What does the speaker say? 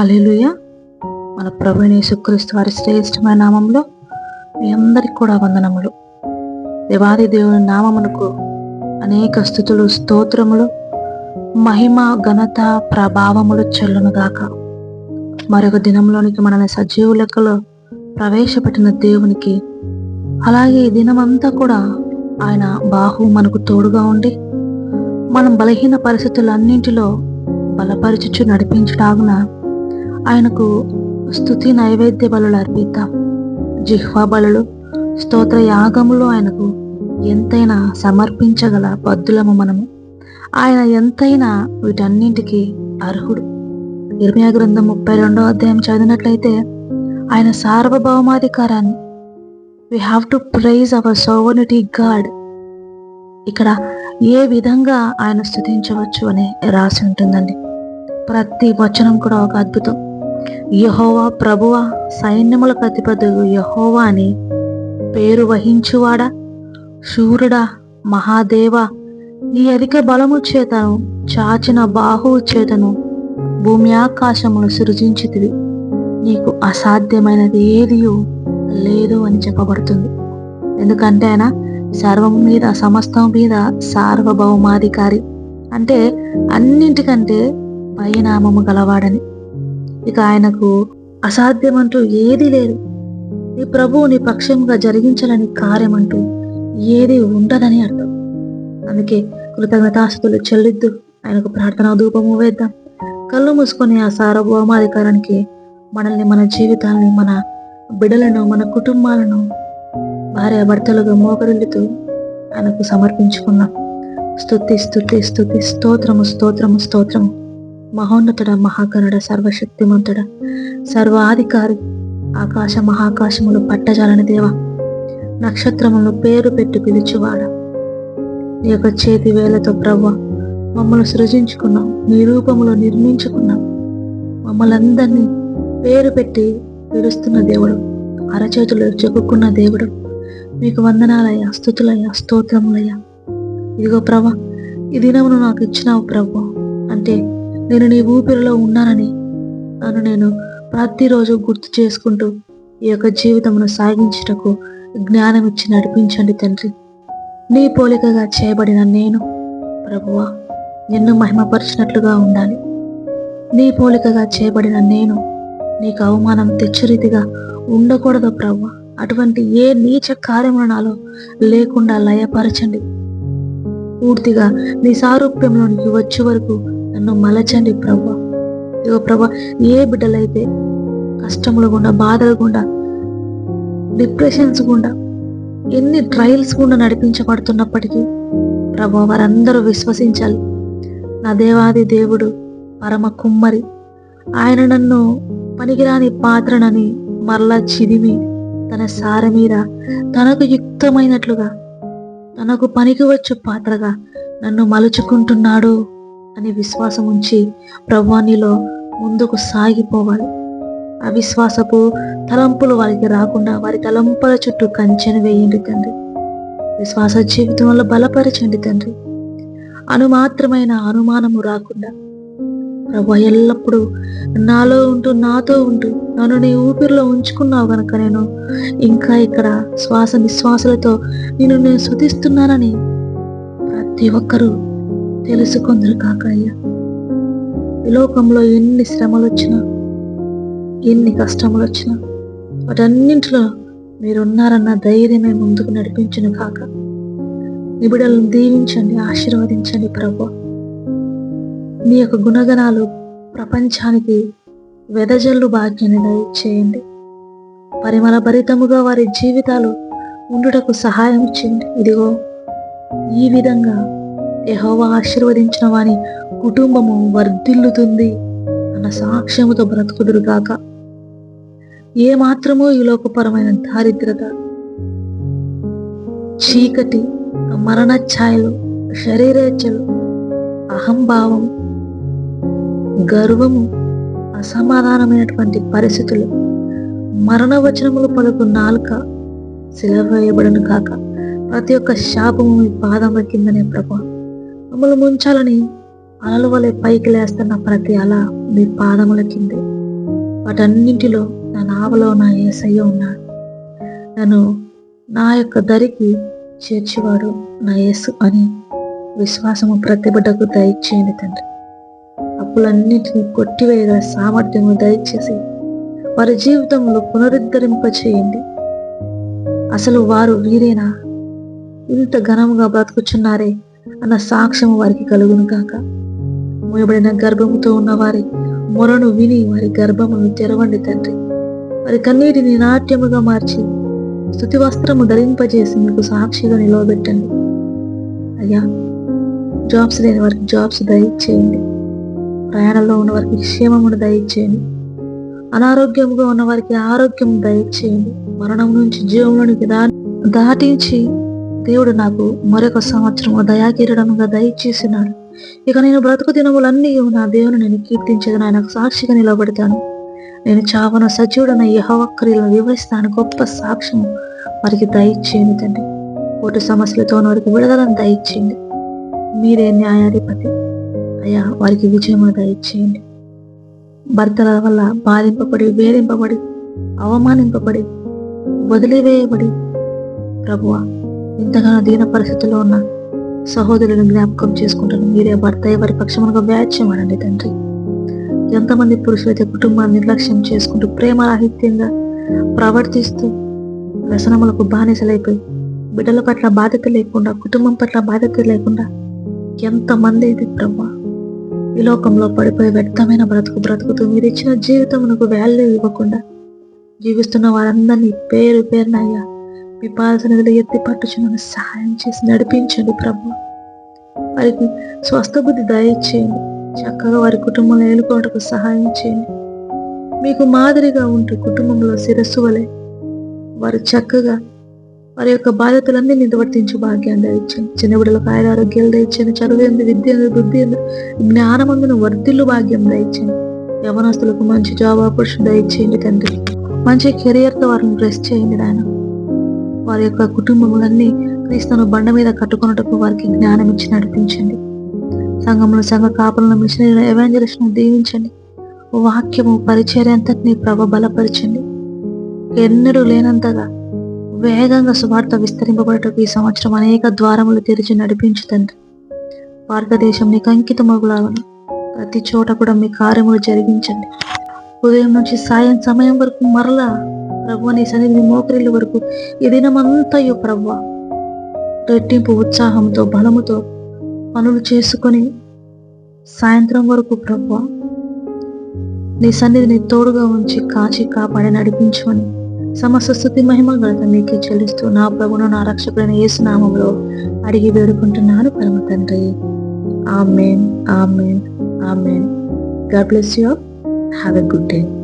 Hallelujah మన ప్రభుని యేసుక్రీస్తు వారి శ్రేష్టమైన నామంలో మీ అందరికి కూడా వందనములు. దేవాది దేవుని నామమునకు అనేక స్థుతులు స్తోత్రములు మహిమ ఘనత ప్రభావములు చెల్లునుగాక మరొక దినంలోనికి మనల్ని సజీవ లెక్కలో ప్రవేశపెట్టిన దేవునికి అలాగే ఈ దినమంతా కూడా ఆయన బాహు మనకు తోడుగా ఉండి మనం బలహీన పరిస్థితులన్నింటిలో బలపరచుచు నడిపించడాగున ఆయనకు స్థుతి నైవేద్య బలులు అర్పిద్దాం. జిహ్వా బలులు స్తోత్ర యాగములు ఆయనకు ఎంతైనా సమర్పించగల బద్దులము మనము. ఆయన ఎంతైనా వీటన్నింటికి అర్హుడు. ఇర్మియా గ్రంథం ముప్పై రెండో అధ్యాయం చదివినట్లయితే ఆయన సార్వభౌమాధికారాన్ని. We have to praise our sovereignty God ఇక్కడ ఏ విధంగా ఆయన స్థుతించవచ్చు అని రాసి ఉంటుందండి. ప్రతి వచనం కూడా ఒక అద్భుతం. యహోవా ప్రభువ సైన్యములకు అధిపతుడు యహోవా అని పేరు వహించువాడా? శూరుడా మహాదేవ నీ అధిక బలము చేతను చాచిన బాహువు చేతను భూమి ఆకాశములు సృజించితివి. నీకు అసాధ్యమైనది ఏదియు లేదు అని చెప్పబడుతుంది. ఎందుకంటే ఆయన సర్వం మీద సమస్తం మీద సార్వభౌమాధికారి. అంటే అన్నింటికంటే పైనామము గలవాడని. ఇక ఆయనకు అసాధ్యమంటూ ఏదీ లేదు. నీ ప్రభువు నీ పక్షంగా జరిగించాలని కార్యమంటూ ఏది ఉండదని అర్థం. అందుకే కృతజ్ఞతాస్తులు చెల్లిద్దు. ఆయనకు ప్రార్థన ధూపము వేద్దాం. కళ్ళు మూసుకొని ఆ సార్వభౌమాధికారానికి మనల్ని మన జీవితాలని మన బిడలను మన కుటుంబాలను భార్య భర్తలుగా మోకరిల్లుతూ ఆయనకు సమర్పించుకున్నాం. స్తుతి స్తుతి స్తుతి స్తోత్రము స్తోత్రము స్తోత్రము. మహోన్నతుడ మహాకరుడ సర్వశక్తిమంతుడ సర్వాధికారి ఆకాశ మహాకాశములు పట్టజాలని దేవ. నక్షత్రములను పేరు పెట్టి పిలుచువాడ. నీ యొక్క చేతి వేలతో ప్రవ్వ మమ్మల్ని సృజించుకున్నాం నీ రూపములో నిర్మించుకున్నాం మమ్మల్ని అందరినీ పేరు పెట్టి పిలుస్తున్న దేవుడు అరచేతులు చెక్కుకున్న దేవుడు. మీకు వందనాలయ్యా స్థుతులయ్యా స్తోత్రములయ్యా. ఇదిగో ప్రభా ఈ దినమును నాకు ఇచ్చినావు ప్రభు అంటే నేను నీ ఊపిరిలో ఉన్నానని. నన్ను నేను ప్రతిరోజు గుర్తు చేసుకుంటూ ఈ యొక్క జీవితమును సాగించుటకు జ్ఞానం ఇచ్చి నడిపించండి తండ్రి. నీ పోలికగా చేయబడిన నేను ప్రభువా నిన్ను మహిమపరిచినట్లుగా ఉండాలి. నీ పోలికగా చేయబడిన నేను నీకు అవమానం తెచ్చురీతిగా ఉండకూడదు ప్రభు అటువంటి ఏ నీచ కార్యములు నాలో లేకుండా లయపరచండి. పూర్తిగా నీ సారూప్యంలోనికి వచ్చే వరకు నన్ను మలచండి ప్రభు. ఇగో ప్రభా ఏ బిడ్డలైతే కష్టములు గుండా బాధలు గుండా డిప్రెషన్స్ గుండా ఎన్ని ట్రయల్స్ గుండా నడిపించబడుతున్నప్పటికీ ప్రభు వారందరూ విశ్వసించాలి. నా దేవాది దేవుడు పరమ కుమ్మరి ఆయన నన్ను పనికిరాని పాత్రనని మరలా చిదిమి తన సార మీద తనకు యుక్తమైనట్లుగా తనకు పనికి వచ్చు పాత్రగా నన్ను మలుచుకుంటున్నాడు. అని విశ్వాసం ఉంచి ప్రభువానిలో ముందుకు సాగిపోవాలి. అవిశ్వాసపు తలంపులు వారికి రాకుండా వారి తలంపుల చుట్టూ కంచెను వేయండి తండ్రి. విశ్వాస జీవితం వల్ల బలపరచండి తండ్రి. అనుమాత్రమైన అనుమానము రాకుండా. ప్రభు ఎల్లప్పుడూ నాలో ఉంటూ నాతో ఉంటూ నన్ను నీ ఊపిరిలో ఉంచుకున్నావు కనుక నేను ఇంకా ఇక్కడ శ్వాస నిశ్వాసలతో నేను నేను శుతిస్తున్నానని ప్రతి ఒక్కరూ తెలుసుకుందరు కాక అయ్యా ఈ లోకంలో ఎన్ని శ్రమలు వచ్చినా ఎన్ని కష్టములు వచ్చినా వాటన్నింటిలో మీరున్నారన్న ధైర్యమే ముందుకు నడిపించను కాక. నిబిడలను దీవించండి ఆశీర్వదించండి ప్రభు. మీ యొక్క గుణగణాలు ప్రపంచానికి వెదజల్లు భాగ్యాన్ని దయచేయండి. పరిమళ భరితముగా వారి జీవితాలు ఉండుటకు సహాయం చేయండి. ఇదిగో ఈ విధంగా యహోవా ఆశీర్వదించిన వాని కుటుంబము వర్ధిల్లుతుంది అన్న సాక్ష్యముతో బ్రతుకుదురు గాక. ఏ మాత్రము ఈ లోకపరమైన దారిద్రత చీకటి మరణ ఛాయలు శరీరేచ్ఛలు అహంభావం గర్వము అసమాధానమైనటువంటి పరిస్థితులు మరణ వచనములు పలుకు నాలుక సెలవేయబడను కాక ప్రతి ఒక్క శాపము మీ పాదముల కిందనే ప్రభా మమ్మల్ని ముంచాలని అలల వలె పైకి లేస్తున్న ప్రతి అల మీ పాదముల కిందే. వాటన్నింటిలో నా నావలో నా ఏసయ్య ఉన్నాడు. నన్ను నా యొక్క దరికి చేర్చేవాడు నా యేసు అని విశ్వాసము ప్రతిభటకు దయచేయండి తండ్రి. అప్పులన్నింటినీ కొట్టివేయగల సామర్థ్యము దయచేసి వారి జీవితంలో పునరుద్ధరింప చేయండి అసలు వారు వీరేనా ఇంత ఘనముగా బ్రతుకుచున్నారే అన్న సాక్ష్యము వారికి కలుగును కాక మూయబడిన గర్భముతో ఉన్న వారి మొరను విని వారి గర్భమును తెరవండి తండ్రి. వారి కన్నీటిని నాట్యముగా మార్చి స్థుతి వస్త్రము ధరింపజేసి మీకు సాక్షిగా నిలవబెట్టండి. అయ్యా జాబ్స్ లేని వారికి జాబ్స్ దయచేయండి. ప్రయాణంలో ఉన్న వారికి క్షేమమును దయచేయండి. అనారోగ్యముగా ఉన్న వారికి ఆరోగ్యం దయచేయండి. మరణం నుంచి జీవంలోనికి దా దాటించి దేవుడు నాకు మరొక సంవత్సరం దయాకిరణంగా దయచేసినాడు. ఇక నేను బ్రతుకు దినములన్నీ నా దేవుని నేను కీర్తించేది ఆయనకు సాక్షిగా నిలబడతాను. నేను చావన సజీవుడన యహవక్రియలను వివరిస్తాను గొప్ప సాక్ష్యం వారికి దయచేయండి తండ్రి. ఓటు సమస్యలతో వారికి విడుదలను దయచేయండి. మీరే న్యాయాధిపతి. అయ్యా వారికి విజయము దయచేయండి. భర్తల వల్ల బాధింపబడి వేధింపబడి అవమానింపబడి వదిలివేయబడి ప్రభువ ఇంతగానో దీన పరిస్థితిలో ఉన్న సహోదరులను జ్ఞాపకం చేసుకుంటాను. మీరే భర్త ఎవరి పక్షమునగా వ్యాజ్యం అనండి తండ్రి. ఎంతమంది పురుషులైతే కుటుంబాన్ని నిర్లక్ష్యం చేసుకుంటూ ప్రేమరాహిత్యంగా ప్రవర్తిస్తూ వ్యసనములకు బానిసలైపోయి బిడ్డల పట్ల బాధ్యత లేకుండా కుటుంబం పట్ల బాధ్యత లేకుండా ఎంతమంది ఇది బ్రహ్మ? ఈ లోకంలో పడిపోయి వ్యర్థమైన బ్రతుకు బ్రతుకుతూ మీరు ఇచ్చిన జీవితమునకు వాల్యూ ఇవ్వకుండా జీవిస్తున్న వారందరినీ పేరు పేరునయ్యా మీ పాదసన్నిధిలో ఎత్తి పట్టుచున్న సహాయం చేసి నడిపించండి ప్రభు. వారికి స్వస్థ బుద్ధి దయచేయండి. చక్కగా వారి కుటుంబంలో ఏలుకోవటకు సహాయం చేయండి. మీకు మాదిరిగా ఉంటూ కుటుంబంలో శిరస్సు వలె వారు చక్కగా వారి యొక్క బాధ్యతలన్నీ నిర్వర్తించు భాగ్యాన్ని దయచండి చిన్న బిడ్డలకు ఆయన ఆరోగ్యాలు దయచండి చదువు ఎందు విద్య ఎందు బుద్ధి ఎందు జ్ఞానమందును వర్ధిల్లు భాగ్యం దయచండి యవనస్తులకు మంచి జాబ్ ఆపర్చునిటీ దయచేయండి తండ్రి. మంచి కెరియర్తో వారిని బ్రెస్ చేయండి నాయన. వారి యొక్క కుటుంబములన్నీ క్రీస్తును బండ మీద కట్టుకున్నటకు వారికి జ్ఞానం ఇచ్చి నడిపించండి. సంఘంలో సంఘ కాపులను మిషనరీ ఎవాంజలిస్ట్ను దీవించండి. వాక్యము పరిచర్యంతటిని ప్రభ బలపరచండి. ఎన్నడూ లేనంతగా వేగంగా సువార్త విస్తరింపబడటకు ఈ సంవత్సరం అనేక ద్వారములు తెరిచి నడిపించు తండ్రి. భారతదేశం నీకు అంకితమగులాగను ప్రతి చోట కూడా మీ కార్యములు జరిగించండి. ఉదయం నుంచి సాయం సమయం వరకు మరలా ప్రభు నీ సన్నిధి మోకరిల వరకు ఈ దినమంతయు ప్రభు రెట్టింపు ఉత్సాహంతో బలముతో పనులు చేసుకొని సాయంత్రం వరకు ప్రభు నీ సన్నిధిని తోడుగా ఉంచి కాచి కాపాడి నడిపించమని సమస్త స్థుతి మహిమ గలత మీకే చెల్లిస్తూ నా ప్రభును నా రక్షకుడైన యేసునామంలో అడిగి వేడుకుంటున్నాను పరమ తండ్రి. Amen amen amen. God bless you have a good day.